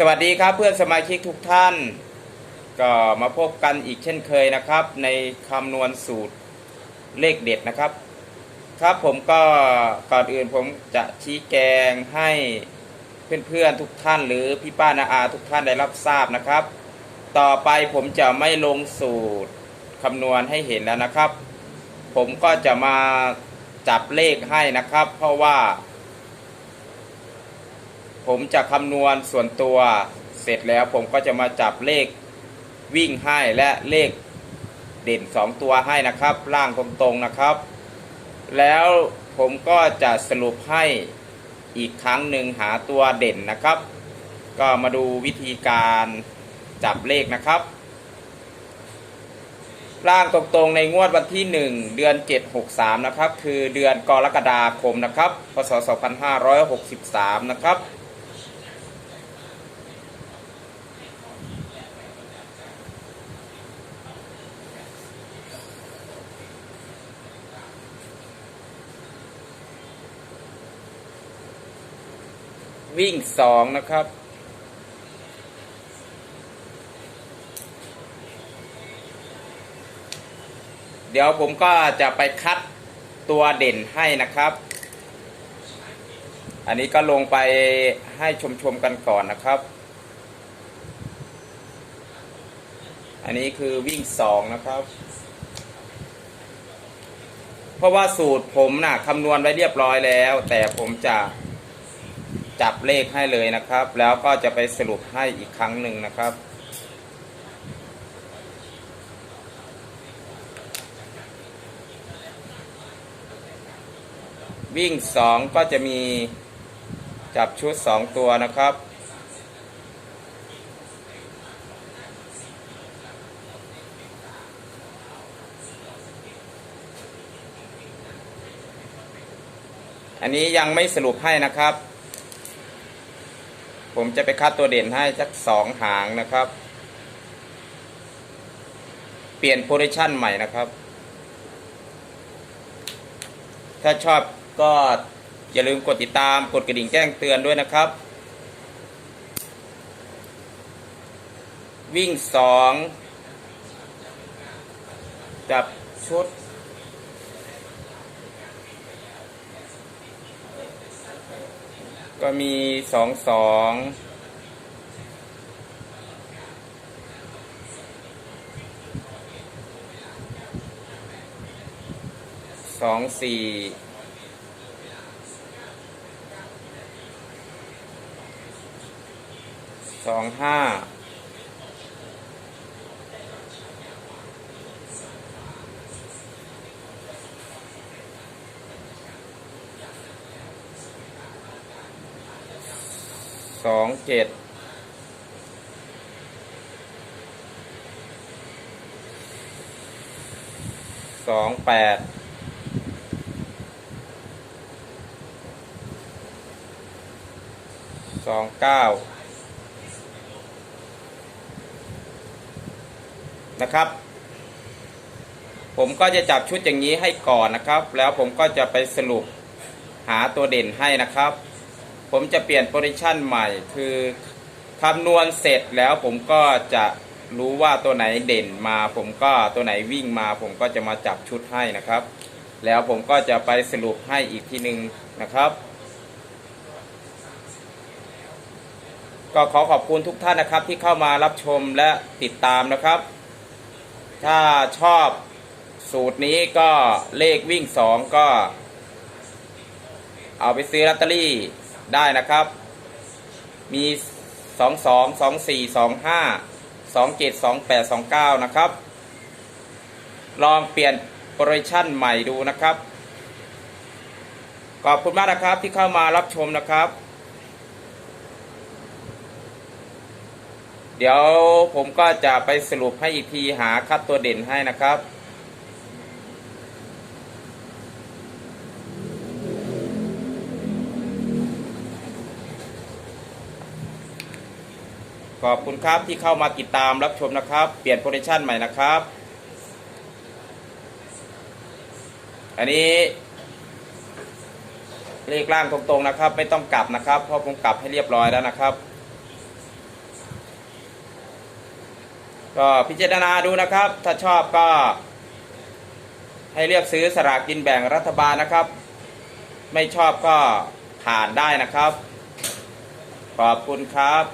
สวัสดีครับเพื่อนสมาชิกทุกท่าน ก็มาพบกันอีกเช่นเคยนะครับ ในคำนวณสูตรเลขเด็ดนะครับ ครับผมก็ก่อนอื่นผมจะชี้แจงให้เพื่อนๆทุกท่านหรือพี่ป้านาอาทุกท่านได้รับทราบนะครับ ต่อไปผมจะไม่ลงสูตรคำนวณให้เห็นแล้วนะครับ ผมก็จะมาจับเลขให้นะครับ เพราะว่า ผมจะคำนวณส่วนตัวเสร็จแล้วผมก็จะมาจับเลขวิ่งให้และเลขเด่น 2 ตัวให้นะครับ ล่างตรงๆนะครับ แล้วผมก็จะสรุปให้อีกครั้งหนึ่งหาตัวเด่นนะครับ ก็มาดูวิธีการจับเลขนะครับร่างตรงๆในงวดวันที่ 1 เดือน 763 นะครับ คือเดือนกรกฎาคมนะครับ พศ 2563 นะครับ วิ่งสองนะครับ เดี๋ยวผมก็จะไปคัดตัวเด่นให้นะครับ อันนี้ก็ลงไปให้ชมๆกันก่อนนะครับ อันนี้คือวิ่งสองนะครับ เพราะว่าสูตรผมนะ่ะคำนวณไว้เรียบร้อยแล้ว แต่ผมจะ จับเลขให้เลยนะครับ แล้วก็จะไปสรุปให้อีกครั้งหนึ่งนะครับ วิ่งสองก็จะมีจับชุดสองตัวนะครับอันนี้ยังไม่สรุปให้นะครับ ผมจะไปคัดตัวเด่นให้สักสองหางนะครับ เปลี่ยนโพซิชันใหม่นะครับ ถ้าชอบก็อย่าลืมกดติดตามกดกระดิ่งแจ้งเตือนด้วยนะครับ วิ่งสองจับชุด ก็มีสองสองสองสี่สองห้า องเจ็ดสองแปดสองเก้านะครับ ผมก็จะจับชุดอย่างนี้ให้ก่อนนะครับ แล้วผมก็จะไปสรุปหาตัวเด่นให้นะครับ ผมจะเปลี่ยนโพซิชันใหม่ คือคำนวณเสร็จแล้วผมก็จะรู้ว่าตัวไหนเด่นมา ผมก็ตัวไหนวิ่งมา ผมก็จะมาจับชุดให้นะครับ แล้วผมก็จะไปสรุปให้อีกทีหนึ่งนะครับ ก็ขอขอบคุณทุกท่านนะครับที่เข้ามารับชมและติดตามนะครับ ถ้าชอบสูตรนี้ก็เลขวิ่งสองก็ เอาไปซื้อลอตเตอรี่ ได้นะครับ มีสองสองสองสี่สองห้าสองเจ็ดสองแปดสองเก้านะครับ ลองเปลี่ยนโปรโมชั่นใหม่ดูนะครับ ขอบคุณมากนะครับที่เข้ามารับชมนะครับ เดี๋ยวผมก็จะไปสรุปให้อีกทีหาคัดตัวเด่นให้นะครับ ขอบคุณครับที่เข้ามาติดตามรับชมนะครับ เปลี่ยนโพซิชันใหม่นะครับ อันนี้เลขล่างตรงๆนะครับ ไม่ต้องกลับนะครับ เพราะผมกลับให้เรียบร้อยแล้วนะครับ ก็พิจารณาดูนะครับ ถ้าชอบก็ ให้เลือกซื้อสลากกินแบ่งรัฐบาลนะครับ ไม่ชอบก็ผ่านได้นะครับ ขอบคุณครับ